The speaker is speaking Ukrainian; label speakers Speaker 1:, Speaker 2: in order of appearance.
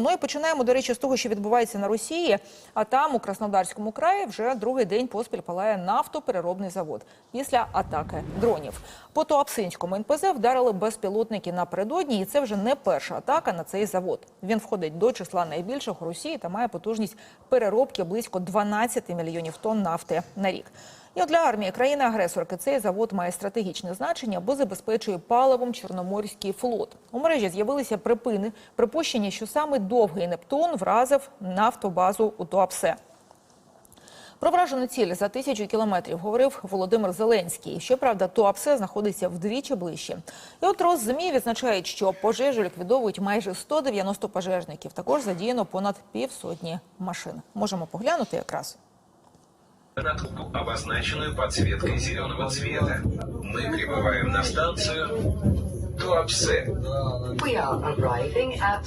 Speaker 1: Ну і починаємо, до речі, з того, що відбувається на Росії. А там, у Краснодарському краї, вже другий день поспіль палає нафтопереробний завод після атаки дронів. По Туапсинському НПЗ вдарили безпілотники напередодні, і це вже не перша атака на цей завод. Він входить до числа найбільших у Росії та має потужність переробки близько 12 мільйонів тонн нафти на рік. І от для армії країни-агресорки цей завод має стратегічне значення, бо забезпечує паливом Чорноморський флот. У мережі з'явилися припини, припущення, що саме довгий Нептун вразив нафтобазу у Туапсе. Про вражену ціль за тисячу кілометрів говорив Володимир Зеленський. Щоправда, Туапсе знаходиться вдвічі ближче. І от Росземі відзначають, що пожежу ліквідовують майже 190 пожежників. Також задіяно понад півсотні машин. Можемо поглянути якраз.
Speaker 2: На трубку, обозначенную подсветкой зеленого цвета. Мы прибываем на станцию Туапсе.
Speaker 3: We are arriving at